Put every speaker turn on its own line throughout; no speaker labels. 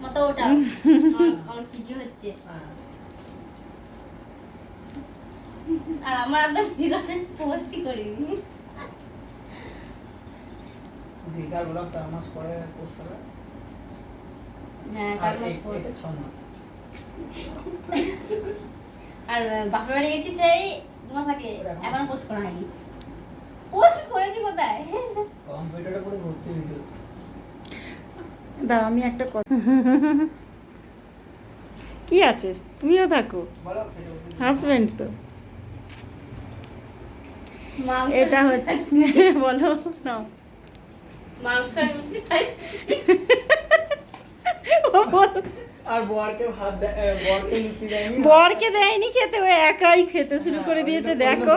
মতো ওটা হচ্ছে আর আমার একদম ঠিক পোস্টই করিনি
দীঘার ব্লগ চার মাস পরে পোস্ট হবে
হ্যাঁ চার মাস
এই-
পর।
ছ মাস
আর বাপের বাড়ি গেছি সেই দু মাস আগে
এখন-
পোস্ট করা হয়নি করেছি কোথায়?
কম্পিউটারে পুরো ভর্তি ভিডিও
দাঁড়া আমি একটা কথা কি আছে তুমিও থাকো। হাজবেন্ড তো।
মাংস
এটা হচ্ছে বলো না
মাংস
ও বল-
আর বরকে ভাত বরকে লুচি দেয়নি।
বরকে দেয়নি খেতে ও একাই খেতে শুরু করে
হ্যাঁ,
দিয়েছে দেখো।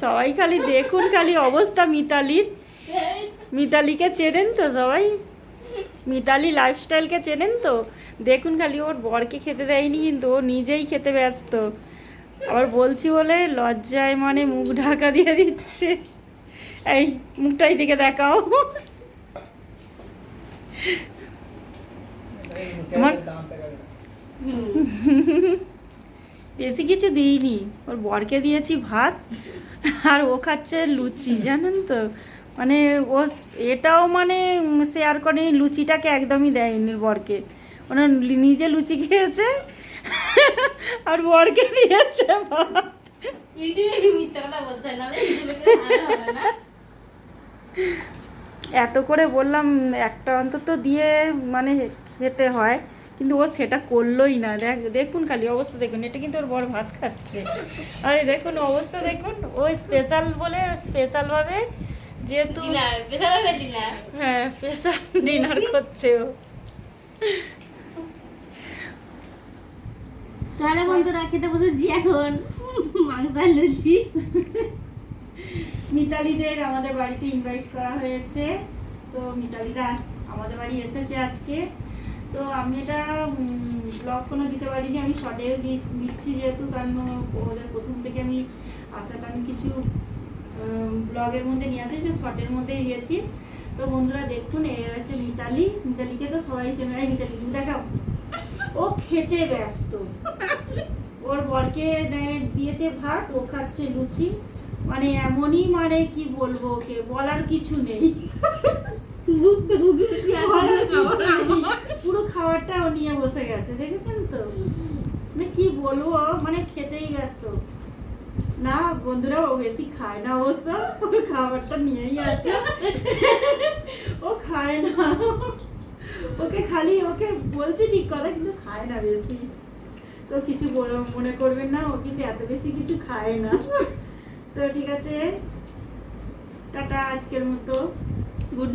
সবাই খালি দেখুন খালি অবস্থা মিতালির। মিতালিকে চেনেন তো সবাই? মিতালি লাইফস্টাইলকে চেনেন তো? দেখুন খালি ওর বরকে খেতে দেয়নি কিন্তু ও নিজেই খেতে ব্যস্ত। আবার বলছি বলে লজ্জায় মানে মুখ ঢাকা দিয়ে দিচ্ছে। এই মুখটাই দিকে দেখাও। তোমার-। বেশি কিছু দিইনি ওর বরকে দিয়েছি ভাত, আর ও খাচ্ছে লুচি, জানেন তো মানে ও এটাও মানে শেয়ার করেনি, লুচিটাকে একদমই দেয়নি বরকে মানে নিজে লুচি খেয়েছে, আর বরকে দিয়েছে। এত করে বললাম, একটা অন্তত দিয়ে মানে খেতে হয় কিন্তু ও সেটা করলোই না। দেখ দেখুন খালি অবস্থা দেখুন এটা কিন্তু ওর বড় ভাত খাচ্ছে। আর দেখুন অবস্থা দেখুন ও স্পেশাল বলে স্পেশালভাবে যেহেতু। হ্যাঁ স্পেশাল ডিনার করছে ও।
তাহলে বন্ধুরা খেতে বসেছি এখন। মাংস আর লুচি।
মিতালিদের আমাদের বাড়িতে ইনভাইট করা হয়েছে। তো মিতালিরা আমাদের বাড়ি এসেছে আজকে। তো আমি এটা ব্লগ কোনো দিতে পারিনি। আমি শর্টেও দিচ্ছি যেহেতু, কারণ ওদের প্রথম থেকে আমি আশাটা আমি কিছু ব্লগের মধ্যে নিয়ে আসি, যে শর্টের মধ্যেই দিয়েছি। তো বন্ধুরা, দেখুন, এ হচ্ছে মিতালি। মিতালিকে তো সবাই চেনে এই মিতালি দেখাও। ও খেতে ব্যস্ত। ওর বরকে দেয়- দিয়েছে ভাত, ও খাচ্ছে লুচি। মানে এমনই মানে কি বলব ওকে? বলার কিছু নেই বলার কিছু নেই। পুরো ও নিয়ে বসে গেছে, দেখেছেন তো? মানে কি বলব মানে খেতেই ব্যস্ত। না, বন্ধুরা, ও বেশি খায় না অবশ্য খাবারটা নিয়েই আছে। ও খায় না। ওকে খালি, ওকে বলছি ঠিক কথা, কিন্তু খায় না বেশি। তো কিছু মনে করবেন না, ও কিন্তু এত বেশি কিছু খায় না। তো ঠিক আছে, টাটা আজকের মতো।
গুড